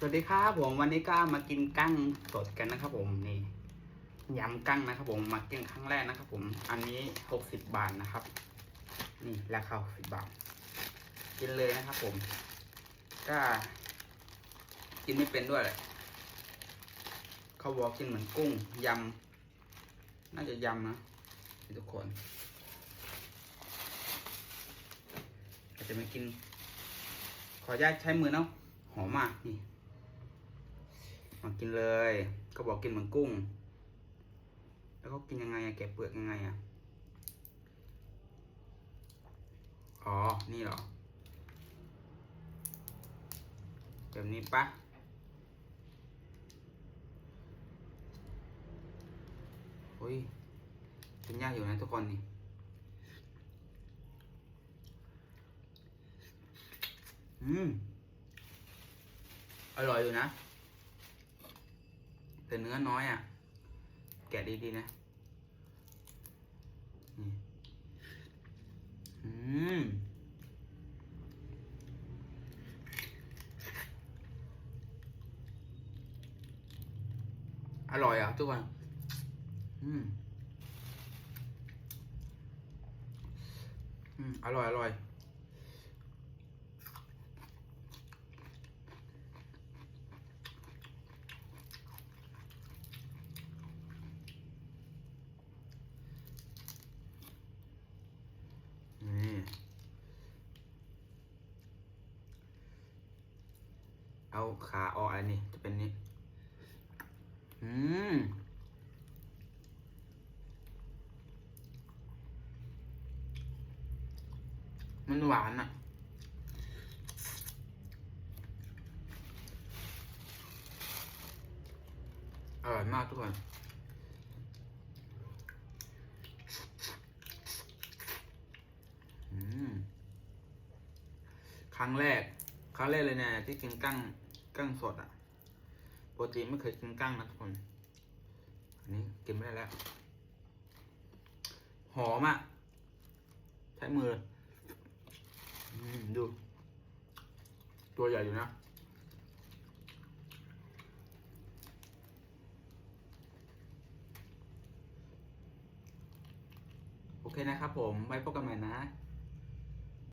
สวัสดีครับผมวันนี้ก็มากินกั้งสดกันนะครับ ผมนี่ยำกั้งนะครับ ผมมากินครั้งแรกนะครับ ผมอันนี้หกสิบบาทนะครับ นี่ราคาหกสิบบาท กินเลยนะครับ ผม ก็ กินไม่เป็นด้วยแหละเขาบอกกินเหมือนกุ้งยำน่าจะยำนะทุกคนอาจจะไม่กิน ขออนุญาตใช้มือเนาะหอมมากนี่ มากินเลย ก็บอกกินเหมือนกุ้ง แล้วก็กินยังไงอะแกะเปลือกยังไงอะอ๋อ นี่เหรอแบบนี้ปะโอ้ยกินยากอยู่นะทุกคนนี่อืม อร่อยอยู่นะ แต่เนื้อน้อยอะ แกะดีๆนะนี่อืมอร่อยอะทุกคนอืม อืม อร่อย อร่อย นี่ เอาขาออกอันนี้จะเป็นนี้ อืม มันหวานอะ อร่อยมากทุกคนครั้งแรกครั้งแรกเลยเนี่ยที่กินกั้ง กั้งสดอะปกติไม่เคยกินกั้งนะทุกคน อันนี้กินไม่ได้แล้ว หอมอะ ใช้มืออืมดู ตัวใหญ่อยู่นะโอเคนะครับผม ไว้พบกันใหม่นะ